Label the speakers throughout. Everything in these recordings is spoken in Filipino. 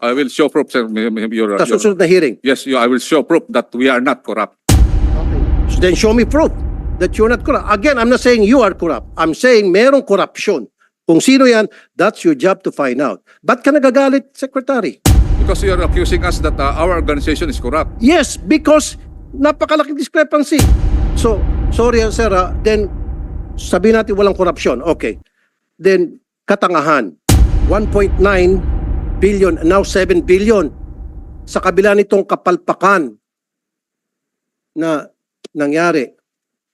Speaker 1: I will show proof, sir. Your,
Speaker 2: Sa
Speaker 1: your-
Speaker 2: susunod na hearing.
Speaker 1: yes, you, I will show proof that we are not corrupt.
Speaker 2: So then show me proof that you're not corrupt. Again, I'm not saying you are corrupt. I'm saying merong corruption. Kung sino yan, that's your job to find out. Ba't ka nagagalit, Secretary?
Speaker 1: Because you are accusing us that uh, our organization is corrupt.
Speaker 2: Yes, because napakalaking discrepancy. So, sorry sir, ah, then sabihin natin walang korupsyon. Okay. Then, katangahan. 1.9 billion, now 7 billion. Sa kabila nitong kapalpakan na nangyari.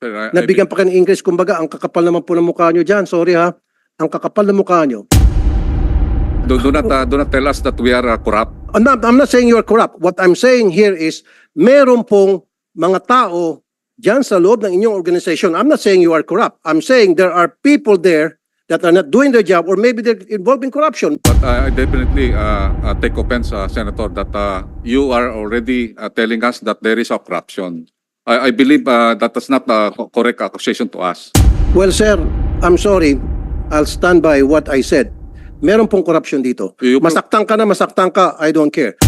Speaker 1: I- I
Speaker 2: Nabigyan pa kayo ng English. Kumbaga, ang kakapal naman po ng mukha nyo dyan. Sorry ha. Ang kakapal ng mukha nyo.
Speaker 1: Do, do not uh, do not tell us that we are uh, corrupt.
Speaker 2: I'm not, I'm not saying you are corrupt. What I'm saying here is, meron pong mga tao dyan sa loob ng inyong organization. I'm not saying you are corrupt. I'm saying there are people there that are not doing their job or maybe they're involved in corruption.
Speaker 1: But uh, I definitely uh, uh, take offense, uh, Senator, that uh, you are already uh, telling us that there is a corruption. I, I believe uh, that is not a co- correct accusation to us.
Speaker 2: Well, sir, I'm sorry. I'll stand by what I said. Meron pong corruption dito.
Speaker 1: You-
Speaker 2: Masaktan ka na, masaktan ka, I don't care.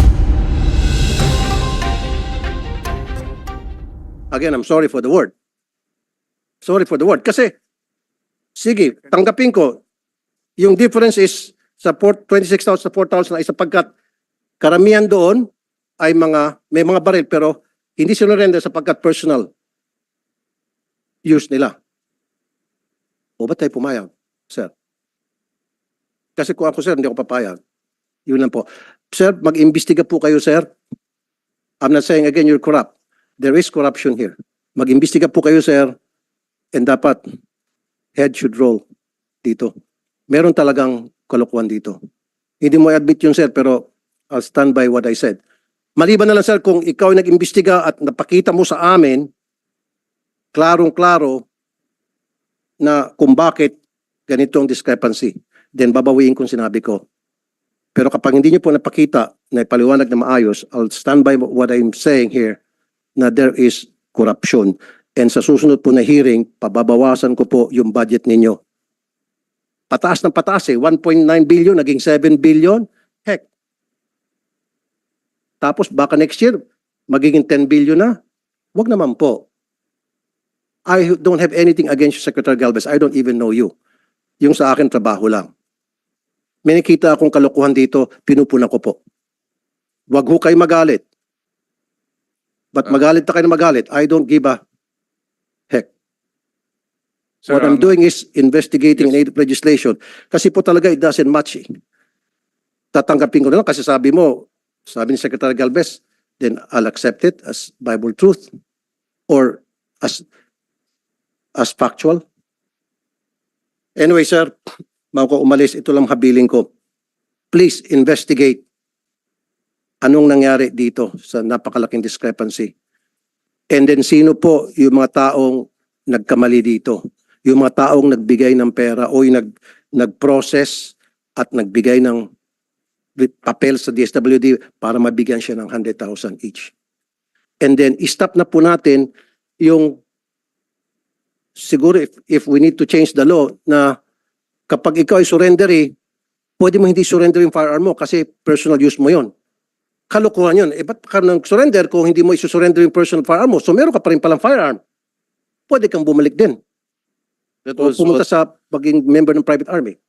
Speaker 2: Again, I'm sorry for the word. Sorry for the word. Kasi, sige, tanggapin ko, yung difference is sa 4 26,000 sa 4,000 ay sapagkat karamihan doon ay mga, may mga baril pero hindi sinurrender sapagkat personal use nila. O ba't tayo pumayag, sir? Kasi kung ako, sir, hindi ako papayag. Yun lang po. Sir, mag-imbestiga po kayo, sir. I'm not saying again you're corrupt. There is corruption here. Mag-imbestiga po kayo, sir. And dapat, head should roll dito. Meron talagang kalokohan dito. Hindi mo i-admit yun, sir, pero I'll stand by what I said. Maliban na lang, sir, kung ikaw ay nag-imbestiga at napakita mo sa amin, klarong-klaro, na kung bakit ganito ang discrepancy. Then babawiin kung sinabi ko. Pero kapag hindi niyo po napakita na ipaliwanag na maayos, I'll stand by what I'm saying here na there is corruption. And sa susunod po na hearing, pababawasan ko po yung budget ninyo. Pataas ng pataas eh. 1.9 billion, naging 7 billion. Heck. Tapos baka next year, magiging 10 billion na. Wag naman po. I don't have anything against you, Secretary Galvez. I don't even know you. Yung sa akin, trabaho lang. May nakita akong kalokohan dito, pinupunan ko po. Wag ho kayo magalit. But
Speaker 1: Ah.
Speaker 2: magalit na kayo na magalit. I don't give a.
Speaker 1: Sir,
Speaker 2: What I'm
Speaker 1: um,
Speaker 2: doing is investigating in aid of legislation. Kasi po talaga it doesn't match eh. Tatanggapin ko na lang kasi sabi mo, sabi ni Secretary Galvez, then I'll accept it as Bible truth or as as factual. Anyway, sir, bago ko umalis, ito lang habiling ko. Please investigate anong nangyari dito sa napakalaking discrepancy. And then sino po yung mga taong nagkamali dito? Yung mga taong nagbigay ng pera o yung nag, nag-process at nagbigay ng papel sa DSWD para mabigyan siya ng 100,000 each. And then, stop na po natin yung siguro if, if we need to change the law na kapag ikaw ay surrendery, pwede mo hindi surrender yung firearm mo kasi personal use mo yon. Kalokohan yun. Eh, ba't ka nang surrender kung hindi mo isusurrender yung personal firearm mo? So, meron ka pa rin palang firearm. Pwede kang bumalik din.
Speaker 3: That was
Speaker 2: pumunta
Speaker 3: what,
Speaker 2: sa pagiging member ng private army.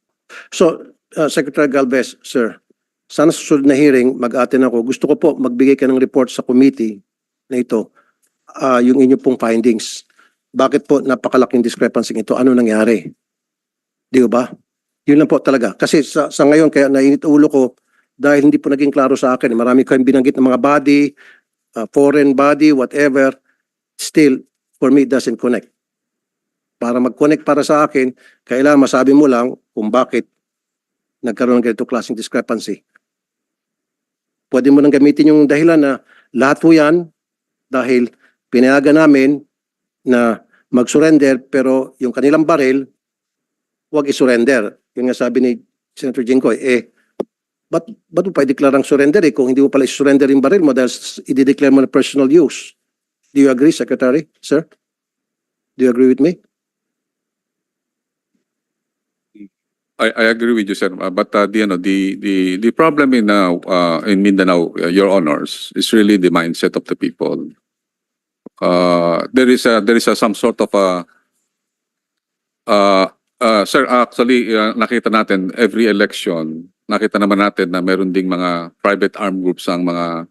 Speaker 2: So, uh, Secretary Galvez, sir, sana sa susunod na hearing, mag-atin ako. Gusto ko po magbigay ka ng report sa committee na ito, ah, yung inyo pong findings. Bakit po napakalaking discrepancy ito? Ano nangyari? Di ba? Yun lang po talaga. Kasi sa, sa ngayon, kaya nainit ulo ko, dahil hindi po naging klaro sa akin. Marami kayong binanggit ng mga body, uh, foreign body, whatever. Still, for me, it doesn't connect. Para mag-connect para sa akin, kailangan masabi mo lang kung bakit nagkaroon ng ganito klaseng discrepancy. Pwede mo nang gamitin yung dahilan na lahat po yan dahil pinayagan namin na mag-surrender pero yung kanilang baril, huwag i-surrender. Yung nga sabi ni Senator Jinggoy, eh, ba't, ba't mo pa i-declare ang surrender eh kung hindi mo pala i-surrender yung baril mo dahil i-declare mo na personal use? Do you agree, Secretary? Sir? Do you agree with me?
Speaker 1: I, I agree with you, sir. Uh, but uh, the, you know, the, the, the problem in, uh, uh, in Mindanao, uh, your honors, is really the mindset of the people. Uh, there is a, there is a, some sort of a, uh, uh, sir, actually, uh, nakita natin every election, nakita naman natin na meron ding mga private armed groups ang mga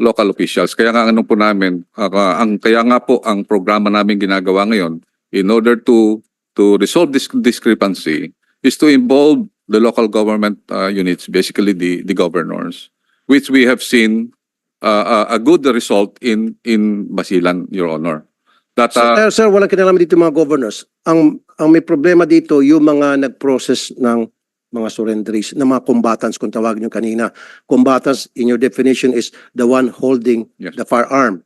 Speaker 1: local officials. Kaya nga ano po namin, uh, ang kaya nga po ang programa namin ginagawa ngayon in order to to resolve this discrepancy is to involve the local government uh, units, basically the the governors, which we have seen uh, a, a good result in in Basilan, Your Honor. That
Speaker 2: Sir,
Speaker 1: uh,
Speaker 2: eh, sir, walang kinalaman dito mga governors. Ang ang may problema dito yung mga nag-process ng mga surrenderies, ng mga combatants kung tawagin nyo kanina. Combatants, in your definition, is the one holding
Speaker 1: Yes.
Speaker 2: the firearm.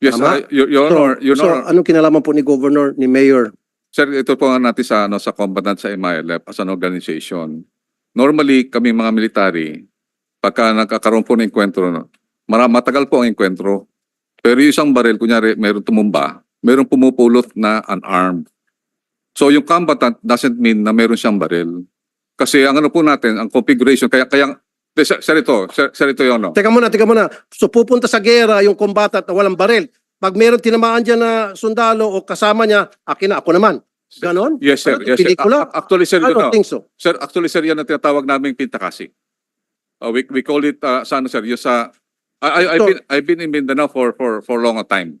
Speaker 1: yes,
Speaker 2: tama?
Speaker 1: uh, Your, Your
Speaker 2: So,
Speaker 1: Honor, Your
Speaker 2: so
Speaker 1: Honor,
Speaker 2: anong kinalaman po ni governor, ni mayor?
Speaker 1: Sir, ito po nga natin sa ano sa combatant sa MILF as an organization. Normally, kami mga military, pagka nagkakaroon po ng enkwentro, no, matagal po ang enkwentro. Pero yung isang baril, kunyari, meron tumumba, meron pumupulot na unarmed. So yung combatant doesn't mean na meron siyang baril. Kasi ang ano po natin, ang configuration, kaya, kaya, sir, sir ito, sir, sir ito yun, no?
Speaker 2: Teka muna, teka muna. So pupunta sa gera yung combatant na walang baril. Pag meron tinamaan dyan na sundalo o kasama niya, akin na, ako naman. Ganon?
Speaker 1: Yes, sir.
Speaker 2: Ano,
Speaker 1: Yes, sir.
Speaker 2: pelikula?
Speaker 1: A- Actually, sir,
Speaker 2: I don't
Speaker 1: no.
Speaker 2: think so.
Speaker 1: Sir, actually sir, yan ang tinatawag naming pintakasi. Uh, we, we call it, uh, sa ano sir, yung sa, I, I, I've,
Speaker 2: So-
Speaker 1: been, I've been in Mindanao for, for, for long a time.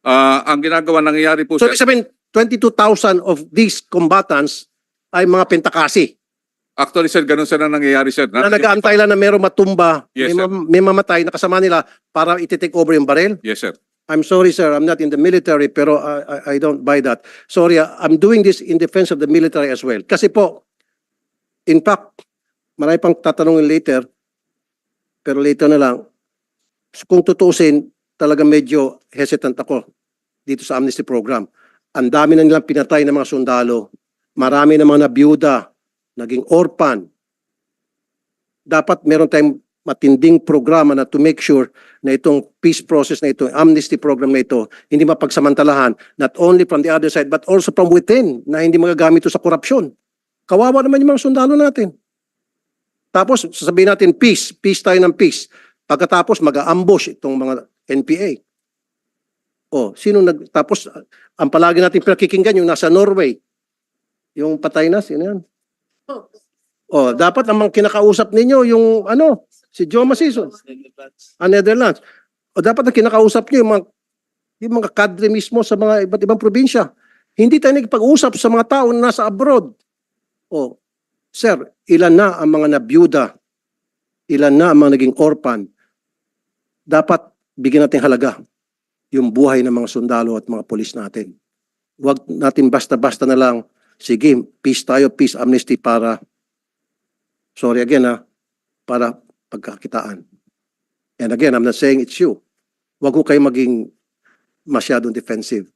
Speaker 1: Uh, ang ginagawa, nangyayari po
Speaker 2: So
Speaker 1: sir,
Speaker 2: ibig sabihin, 22,000 of these combatants ay mga pentakasi
Speaker 1: actually sir, ganun sir na nangyayari sir.
Speaker 2: na nag-aantay lang na merong matumba,
Speaker 1: Yes,
Speaker 2: may, mam- may mamatay na kasama nila para iti-take over yung baril.
Speaker 1: Yes sir.
Speaker 2: I'm sorry sir, I'm not in the military pero I, I, I don't buy that. Sorry, ah, I'm doing this in defense of the military as well. Kasi po, in fact, marami pang tatanungin later, pero later na lang, kung tutuusin, talaga medyo hesitant ako dito sa amnesty program. Ang dami na nilang pinatay ng mga sundalo, marami na mga nabiyuda, naging orphan. Dapat meron tayong matinding programa na to make sure na itong peace process na ito, amnesty program na ito, hindi mapagsamantalahan, not only from the other side, but also from within, na hindi magagamit ito sa korupsyon. Kawawa naman yung mga sundalo natin. Tapos, sasabihin natin, peace, peace tayo ng peace. Pagkatapos, mag-ambush itong mga NPA. O, sino nag... Tapos, ang palagi natin pinakikinggan, yung nasa Norway. Yung patay na, sino yan? O, dapat namang kinakausap ninyo yung, ano, si Joe Masison ang Netherlands. O dapat na kinakausap niyo yung mga, yung mga kadre mismo sa mga iba't ibang probinsya. Hindi tayo nagpag-usap sa mga tao na nasa abroad. O, sir, ilan na ang mga nabiyuda? Ilan na ang mga naging orphan? Dapat bigyan natin halaga yung buhay ng mga sundalo at mga polis natin. Huwag natin basta-basta na lang, sige, peace tayo, peace amnesty para, sorry again ha, para pagkakitaan. And again, I'm not saying it's you. Huwag ko kayo maging masyadong defensive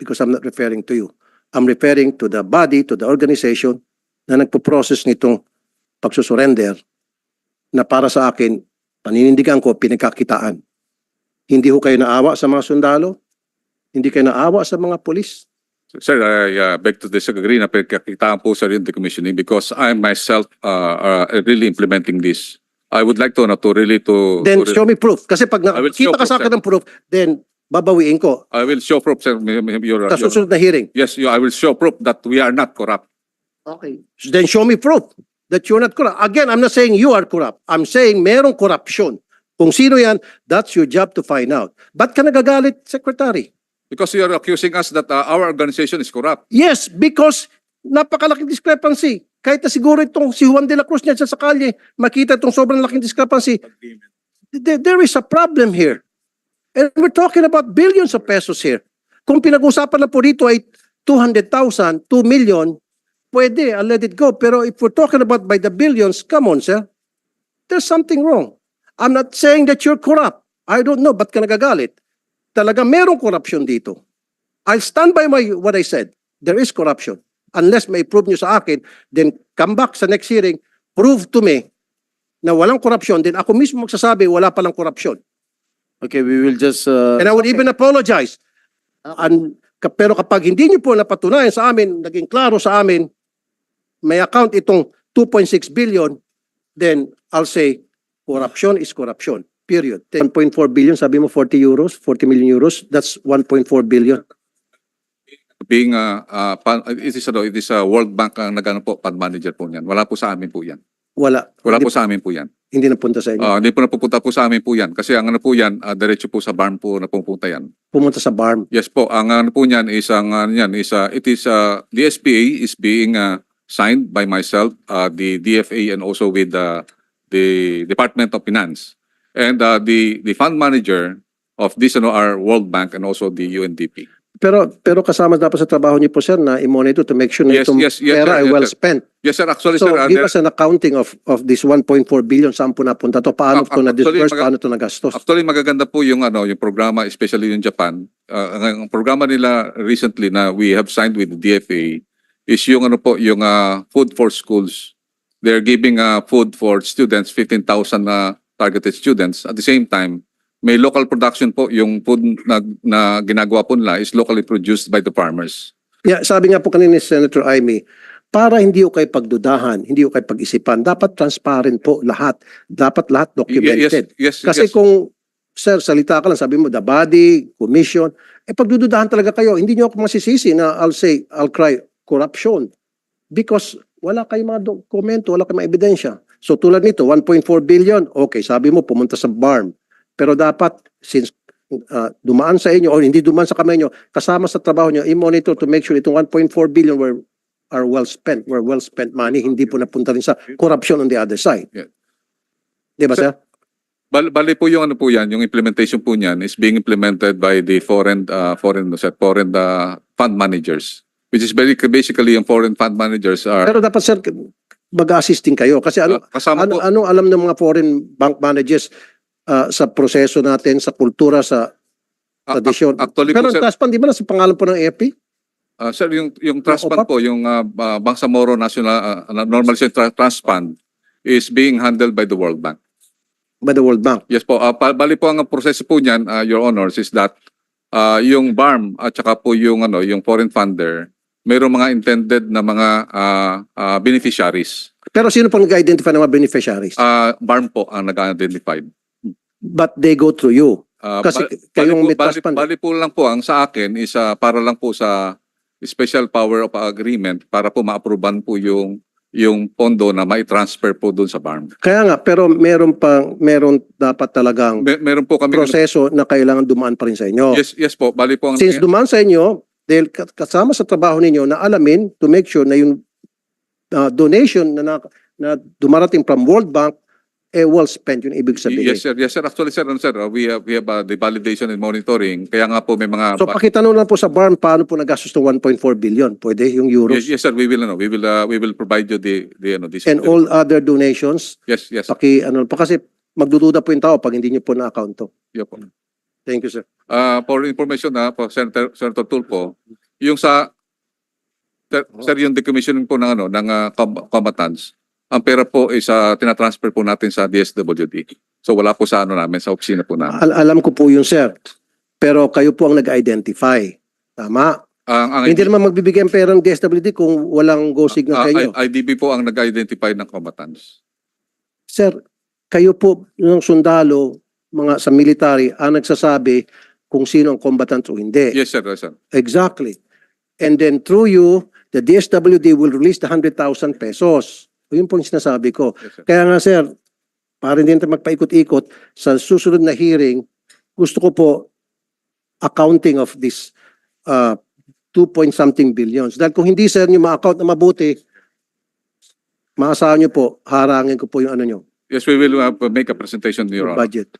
Speaker 2: because I'm not referring to you. I'm referring to the body, to the organization na nagpo-process nitong pagsusurrender na para sa akin, paninindigan ko, pinagkakitaan. Hindi ho kayo naawa sa mga sundalo? Hindi kayo naawa sa mga polis?
Speaker 1: Sir, I uh, beg to disagree na pagkakitaan po sir yung decommissioning because I myself uh, uh, really implementing this. I would like to, no, to really to...
Speaker 2: Then
Speaker 1: to-
Speaker 2: show me proof. Kasi pag
Speaker 1: I will show
Speaker 2: nakita ka sa
Speaker 1: proof,
Speaker 2: akin ng proof, then babawiin ko.
Speaker 1: I will show proof, sir. m- m- Your,
Speaker 2: Sa
Speaker 1: your-
Speaker 2: susunod na hearing.
Speaker 1: yes, you, I will show proof that we are not corrupt.
Speaker 2: Okay. Then show me proof that you're not corrupt. Again, I'm not saying you are corrupt. I'm saying merong korupsyon. Kung sino yan, that's your job to find out. Ba't ka nagagalit, Secretary?
Speaker 1: Because you are accusing us that uh, our organization is corrupt.
Speaker 2: Yes, because napakalaking discrepancy. Kahit na siguro itong si Juan de la Cruz niya sa kalye, makita itong sobrang laking discrepancy. There, there is a problem here. And we're talking about billions of pesos here. Kung pinag-usapan na po dito ay 200,000, 2 million, pwede, I'll let it go. Pero if we're talking about by the billions, come on, sir. There's something wrong. I'm not saying that you're corrupt. I don't know, ba't ka nagagalit? Talaga merong corruption dito. I'll stand by my what I said. There is corruption. Unless may prove nyo sa akin, then come back sa next hearing, prove to me na walang korupsyon, then ako mismo magsasabi wala palang korupsyon.
Speaker 3: Okay, we will just, uh,
Speaker 2: And I would even apologize. And, ka- pero kapag hindi nyo po napatunayan sa amin, naging klaro sa amin, may account itong 2.6 billion, then I'll say corruption is corruption. Period. 1.4 billion, sabi mo 40 euros, 40 million euros, that's 1.4 billion.
Speaker 1: Being, uh, uh, it is, ano, it is a World Bank ang nagano po, fund manager po niyan. Wala po sa amin po yan.
Speaker 2: Wala.
Speaker 1: Wala
Speaker 2: hindi,
Speaker 1: po sa amin po yan.
Speaker 2: hindi napunta sa inyo.
Speaker 1: Ah, hindi po napupunta po sa amin po yan. Kasi ang ano po yan, ah, diretso po sa barn po na pupunta yan.
Speaker 2: Pumunta sa BARM.
Speaker 1: Yes po, ang ano po niyan is ang ano niyan is uh, it is uh, the SPA is being uh, signed by myself, uh, the DFA and also with uh, the Department of Finance. And uh, the the fund manager of this ano are World Bank and also the UNDP.
Speaker 2: Pero pero kasama dapat sa trabaho niyo po sir na i-monitor to make sure na
Speaker 1: Yes,
Speaker 2: itong
Speaker 1: yes, yes,
Speaker 2: pera
Speaker 1: sir,
Speaker 2: ay
Speaker 1: yes,
Speaker 2: well
Speaker 1: sir.
Speaker 2: spent.
Speaker 1: Yes sir, actually
Speaker 2: So
Speaker 1: sir, uh,
Speaker 2: give
Speaker 1: there-
Speaker 2: us an accounting of of this 1.4 billion saan po napunta to paano
Speaker 1: Ah,
Speaker 2: to na
Speaker 1: actually,
Speaker 2: disperse
Speaker 1: maga-
Speaker 2: paano to nagastos.
Speaker 1: Actually, magaganda po yung ano, yung programa, especially yung Japan. Uh, ang, ang programa nila recently na we have signed with the DFA is yung ano po, yung uh, food for schools. They're giving uh, food for students, 15,000 na targeted students. At the same time, may local production po, yung food na, na ginagawa po nila is locally produced by the farmers.
Speaker 2: Yeah, sabi nga po kanina ni Senator Amy, para hindi ko kayo pagdudahan, hindi ko kayo pag-isipan, dapat transparent po lahat. Dapat lahat
Speaker 1: Y- yes,
Speaker 2: documented.
Speaker 1: yes,
Speaker 2: Kasi
Speaker 1: yes.
Speaker 2: kung, sir, salita ka lang, sabi mo, the body, commission, eh pagdududahan talaga kayo, hindi nyo ako masisisi na I'll say, I'll cry, corruption. Because wala kayong mga dokumento, wala kayong mga ebidensya. So tulad nito, 1.4 billion, okay, sabi mo, pumunta sa BARM. Pero dapat, since uh, dumaan sa inyo, o hindi dumaan sa kamay nyo, kasama sa trabaho nyo, i-monitor to make sure itong 1.4 billion were are well spent, were well spent money, hindi po napunta rin sa corruption on the other side.
Speaker 1: Yeah.
Speaker 2: Di ba, sir?
Speaker 1: Bal bali po yung ano po yan, yung implementation po niyan is being implemented by the foreign uh, foreign set foreign uh, fund managers which is very basically yung foreign fund managers are
Speaker 2: Pero dapat, sir, mag-assisting kayo. Kasi ano,
Speaker 1: uh,
Speaker 2: ano,
Speaker 1: po
Speaker 2: anong alam ng mga foreign bank managers uh, sa proseso natin, sa kultura, sa
Speaker 1: a- a-
Speaker 2: tradisyon?
Speaker 1: actually
Speaker 2: Pero
Speaker 1: po sir,
Speaker 2: ang trust fund, di ba nasa pangalan po ng AFP?
Speaker 1: uh, sir yung yung trust fund po yung uh, uh, Bangsamoro National uh, Normalization Tra- Trust Fund is being handled by the World Bank.
Speaker 2: By the World Bank.
Speaker 1: Yes po, uh, pa- bali po ang proseso po niyan uh, your honors is that uh, yung BARM at saka po yung ano yung foreign funder mayroong mga intended na mga uh, uh, beneficiaries.
Speaker 2: Pero sino pang nag-identify ng mga beneficiaries?
Speaker 1: Uh, BARM po ang nag-identified.
Speaker 2: But they go through you.
Speaker 1: Uh,
Speaker 2: Kasi
Speaker 1: ba-
Speaker 2: kayong
Speaker 1: bali,
Speaker 2: may trust fund.
Speaker 1: bali po lang po ang sa akin is uh, para lang po sa special power of agreement para po ma-approvean po yung yung pondo na mai-transfer po doon sa BARM.
Speaker 2: Kaya nga, pero meron pang, meron dapat talagang
Speaker 1: Mer- meron po kami
Speaker 2: proseso na kailangan dumaan pa rin sa inyo.
Speaker 1: Yes, yes po. Bali po ang
Speaker 2: Since dumaan sa inyo, dahil ka- kasama sa trabaho ninyo na alamin to make sure na yung uh, donation na, na, na dumarating from World Bank, eh well spent yung ibig sabihin.
Speaker 1: Yes sir, yes sir. Actually sir, ano, sir, uh, we have we have uh, the validation and monitoring. Kaya nga po may mga
Speaker 2: So pakitanong lang po sa BARM paano po nagastos ng 1.4 billion. Pwede yung euros.
Speaker 1: Yes, yes sir, we will ano, we will uh, we will provide you the the ano this
Speaker 2: And all other donations,
Speaker 1: Yes, yes.
Speaker 2: paki ano pa kasi magdududa po yung tao pag hindi niyo po na-account to.
Speaker 1: Yeah po.
Speaker 2: Thank you, sir.
Speaker 1: Uh, for information na po Senator Senator Tulfo, yung sa sir, sir yung decommissioning po ng ano ng uh, com- combatants, ang pera po is uh, tinatransfer po natin sa DSWD. So wala po sa ano namin sa opisina po namin.
Speaker 2: Al- alam ko po yun, sir. Pero kayo po ang nag-identify. Tama.
Speaker 1: Ang ang
Speaker 2: Hindi naman magbibigay ang pera ng DSWD kung walang go signal sa
Speaker 1: uh,
Speaker 2: inyo.
Speaker 1: IDB po ang nag-identify ng combatants.
Speaker 2: Sir, kayo po ng sundalo, mga sa military, ang nagsasabi kung sino ang combatant o hindi.
Speaker 1: Yes sir, yes sir.
Speaker 2: Exactly. And then through you, the DSWD will release the 100,000 pesos. Yun po yung sinasabi ko.
Speaker 1: Yes sir.
Speaker 2: Kaya nga sir, para hindi natin magpaikot-ikot, sa susunod na hearing, gusto ko po accounting of this uh, 2 point something billions. Dahil kung hindi sir nyo ma-account na mabuti, maasahan nyo po, harangin ko po yung ano nyo,
Speaker 1: Yes, we will uh, make a presentation your honor.
Speaker 2: budget.